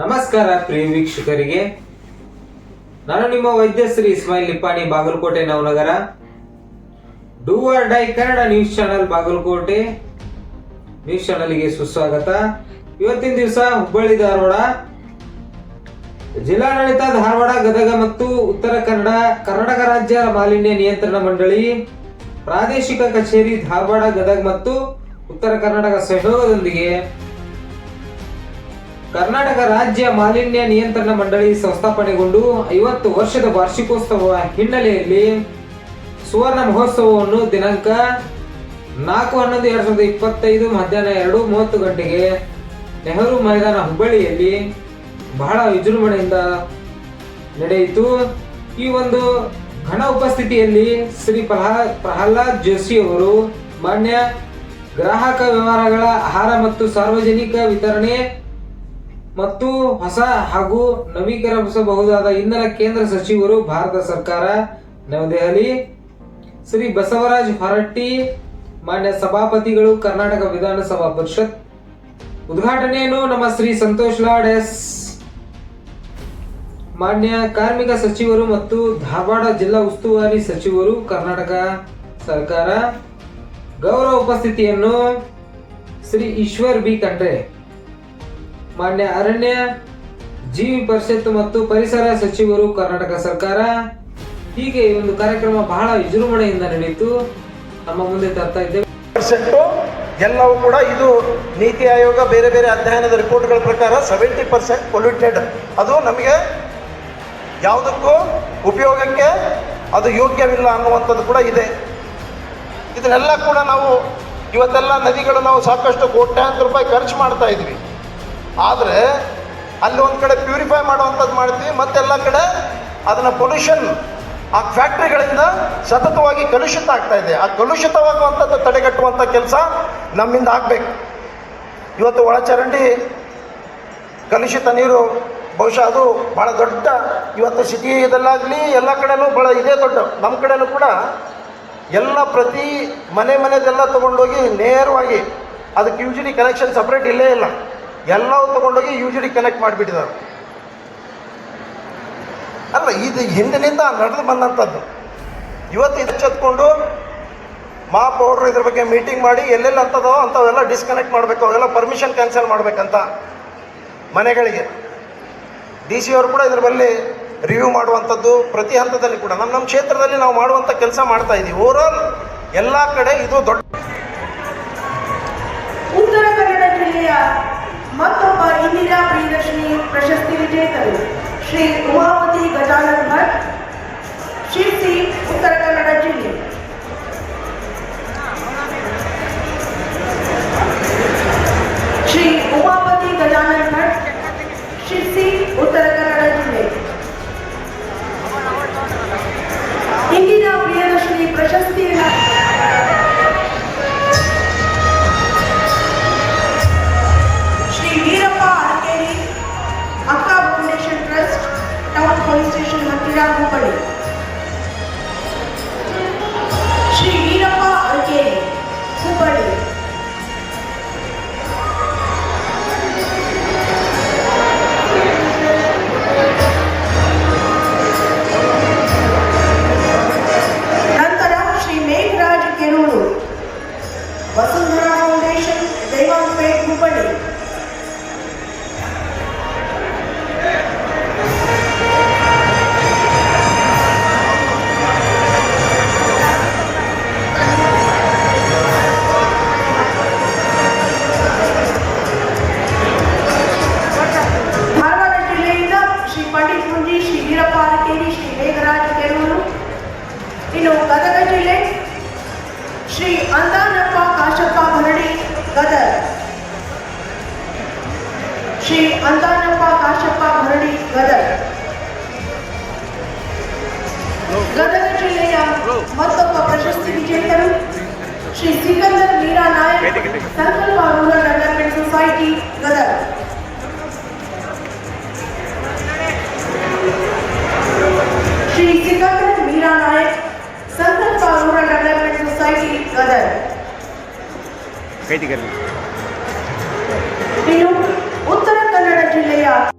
ನಮಸ್ಕಾರ ಪ್ರಿಯ ವೀಕ್ಷಕರಿಗೆ. ನಾನು ನಿಮ್ಮ ವೈದ್ಯ Shri Ismail Nippani, Bagalkot Navanagar. Do or die Kannada news channel, Bagalkot. News ಚಾನೆಲ್ಗೆ ಸುಸ್ವಾಗತ. ಇವತ್ತಿನ ದಿವಸ ಹುಬ್ಬಳ್ಳಿ, ಧಾರವಾಡ. ಜಿಲ್ಲಾಡಳಿತ, ಧಾರವಾಡ, ಗದಗ ಮತ್ತು ಉತ್ತರ ಕನ್ನಡ, ಕರ್ನಾಟಕ ರಾಜ್ಯ ಮಾಲಿನ್ಯ ನಿಯಂತ್ರಣ ಮಂಡಳಿ, ಪ್ರಾದೇಶಿಕ ಕಚೇರಿ, ಧಾರವಾಡ, ಗದಗ ಮತ್ತು ಉತ್ತರ ಕರ್ನಾಟಕ ಸಹಯೋಗದೊಂದಿಗೆ ಕರ್ನಾಟಕ ರಾಜ್ಯ ಮಾಲಿನ್ಯ ನಿಯಂತ್ರಣ ಮಂಡಳಿ ಸಂಸ್ಥಾಪನೆಗೊಂಡು ಐವತ್ತು ವರ್ಷದ ವಾರ್ಷಿಕೋತ್ಸವ ಹಿನ್ನೆಲೆಯಲ್ಲಿ ಸುವರ್ಣ ಮಹೋತ್ಸವವನ್ನು ದಿನಾಂಕ ನಾಲ್ಕು ಹನ್ನೊಂದು ಎರಡ್ ಸಾವಿರದ ಇಪ್ಪತ್ತೈದು ಮಧ್ಯಾಹ್ನ ಎರಡು ಮೂವತ್ತು ಗಂಟೆಗೆ ನೆಹರು ಮೈದಾನ ಹುಬ್ಬಳ್ಳಿಯಲ್ಲಿ ಬಹಳ ವಿಜೃಂಭಣೆಯಿಂದ ನಡೆಯಿತು. ಈ ಒಂದು ಘನ ಉಪಸ್ಥಿತಿಯಲ್ಲಿ ಶ್ರೀ ಪ್ರಹ್ಲಾ- ಪ್ರಹ್ಲಾದ್ ಜೋಶಿ ಅವರು ಮಾನ್ಯ ಗ್ರಾಹಕ ವ್ಯವಹಾರಗಳ ಆಹಾರ ಮತ್ತು ಸಾರ್ವಜನಿಕ ವಿತರಣೆ ಮತ್ತು ಹೊಸ ಹಾಗೂ ನವೀಕರಿಸಬಹುದಾದ ಇಂಧನ ಕೇಂದ್ರ ಸಚಿವರು ಭಾರತ ಸರ್ಕಾರ, ನವದೆಹಲಿ, ಶ್ರೀ ಬಸವರಾಜ್ ಹೊರಟ್ಟಿ, ಮಾನ್ಯ ಸಭಾಪತಿಗಳು, ಕರ್ನಾಟಕ ವಿಧಾನಸಭಾ ಪರಿಷತ್. ಉದ್ಘಾಟನೆಯನ್ನು ನಮ್ಮ ಶ್ರೀ ಸಂತೋಷ್ ಲಾಡ್ ಎಸ್. ಮಾನ್ಯ ಕಾರ್ಮಿಕ ಸಚಿವರು ಮತ್ತು ಧಾರವಾಡ ಜಿಲ್ಲಾ ಉಸ್ತುವಾರಿ ಸಚಿವರು, ಕರ್ನಾಟಕ ಸರ್ಕಾರ. ಗೌರವ ಉಪಸ್ಥಿತಿಯನ್ನು ಶ್ರೀ ಈಶ್ವರ್ ಬಿ ಖಂಡ್ರೆ ಮಾನ್ಯ ಅರಣ್ಯ, ಜೀವಿ ಪರಿಷತ್ ಮತ್ತು ಪರಿಸರ ಸಚಿವರು ಕರ್ನಾಟಕ ಸರ್ಕಾರ, ಹೀಗೆ ಈ ಒಂದು ಕಾರ್ಯಕ್ರಮ ಬಹಳ ವಿಜೃಂಭಣೆಯಿಂದ ನಡೆಯಿತು ನಮ್ಮ ಮುಂದೆ ತರ್ತಾ ಇದ್ದೇವೆ. ಎಲ್ಲವೂ ಕೂಡ ಇದು ನೀತಿ ಆಯೋಗ ಬೇರೆ ಬೇರೆ ಅಧ್ಯಯನದ ರಿಪೋರ್ಟ್ಗಳ ಪ್ರಕಾರ ಸೆವೆಂಟಿ ಪರ್ಸೆಂಟ್ ಪೊಲ್ಯೂಟೆಡ್ ಅದು ನಮಗೆ ಯಾವುದಕ್ಕೂ ಉಪಯೋಗಕ್ಕೆ ಅದು ಯೋಗ್ಯವಿಲ್ಲ ಅನ್ನುವಂಥದ್ದು ಕೂಡ ಇದೆ. ಇದನ್ನೆಲ್ಲ ಕೂಡ ನಾವು ಇವತ್ತೆಲ್ಲ ನದಿಗಳು ನಾವು ಸಾಕಷ್ಟು ಕೋಟ್ಯಾಂತರ ರೂಪಾಯಿ ಖರ್ಚು ಮಾಡ್ತಾ ಇದ್ವಿ. ಆದರೆ ಅಲ್ಲಿ ಒಂದು ಕಡೆ ಪ್ಯೂರಿಫೈ ಮಾಡುವಂಥದ್ದು ಮಾಡ್ತೀವಿ, ಮತ್ತೆಲ್ಲ ಕಡೆ ಅದನ್ನು ಪೊಲ್ಯೂಷನ್ ಆ ಫ್ಯಾಕ್ಟ್ರಿಗಳಿಂದ ಸತತವಾಗಿ ಕಲುಷಿತ ಆಗ್ತಾ ಇದೆ. ಆ ಕಲುಷಿತವಾಗುವಂಥದ್ದು ತಡೆಗಟ್ಟುವಂಥ ಕೆಲಸ ನಮ್ಮಿಂದ ಆಗಬೇಕು. ಇವತ್ತು ಒಳಚರಂಡಿ ಕಲುಷಿತ ನೀರು ಬಹುಶಃ ಅದು ಭಾಳ ದೊಡ್ಡ, ಇವತ್ತು ಸಿಟಿದಲ್ಲಾಗಲಿ ಎಲ್ಲ ಕಡೆನೂ ಭಾಳ ಇದೇ ದೊಡ್ಡ. ನಮ್ಮ ಕಡೆನೂ ಕೂಡ ಎಲ್ಲ ಪ್ರತಿ ಮನೆ ಮನೆದೆಲ್ಲ ತೊಗೊಂಡೋಗಿ ನೇರವಾಗಿ ಅದಕ್ಕೆ U G D connection separate ಇಲ್ಲೇ ಇಲ್ಲ. ಎಲ್ಲವೂ ತೊಗೊಂಡೋಗಿ ಯು ಜಿ ಡಿ ಕನೆಕ್ಟ್ ಮಾಡಿಬಿಟ್ಟಿದ್ದಾರೆ. ಅಲ್ಲ, ಇದು ಹಿಂದಿನಿಂದ ನಡೆದು ಬಂದಂಥದ್ದು. ಇವತ್ತು ಇದು ಎಚ್ಚೆತ್ಕೊಂಡು ಮಾ ಪೌಡ್ರು ಇದ್ರ ಬಗ್ಗೆ ಮೀಟಿಂಗ್ ಮಾಡಿ ಎಲ್ಲೆಲ್ಲಿ ಅಂತದೋ ಅಂಥವೆಲ್ಲ ಡಿಸ್ಕನೆಕ್ಟ್ ಮಾಡಬೇಕು, ಅವೆಲ್ಲ ಪರ್ಮಿಷನ್ ಕ್ಯಾನ್ಸಲ್ ಮಾಡಬೇಕಂತ ಮನೆಗಳಿಗೆ. ಡಿ ಸಿ ಅವರು ಕೂಡ ಇದ್ರ ಮೇಲೆ ರಿವ್ಯೂ ಮಾಡುವಂಥದ್ದು ಪ್ರತಿ ಹಂತದಲ್ಲಿ ಕೂಡ. ನಮ್ಮ ನಮ್ಮ ಕ್ಷೇತ್ರದಲ್ಲಿ ನಾವು ಮಾಡುವಂಥ ಕೆಲಸ ಮಾಡ್ತಾ ಇದ್ದೀವಿ ಓವರಾಲ್ ಎಲ್ಲ ಕಡೆ ಇದು ದೊಡ್ಡ पूर्णपणे ಶ್ರೀ ಅಂದಾನಪ್ಪ ಕಾಶಪ್ಪ ಭರಡಿ ಗದಗ ಗದಗ ಜಿಲ್ಲೆಯ ಮತ್ತೊಬ್ಬ ಪ್ರಶಸ್ತಿ ವಿಜೇತರು Shri Sikandar Meera Nayak Sankalpa rural development society Gadag Shri Sikandar Meera Nayak Sankalpa rural development society Gadag ಕೈ ತೆಗೀರಿ ಇನ್ನು Yeah.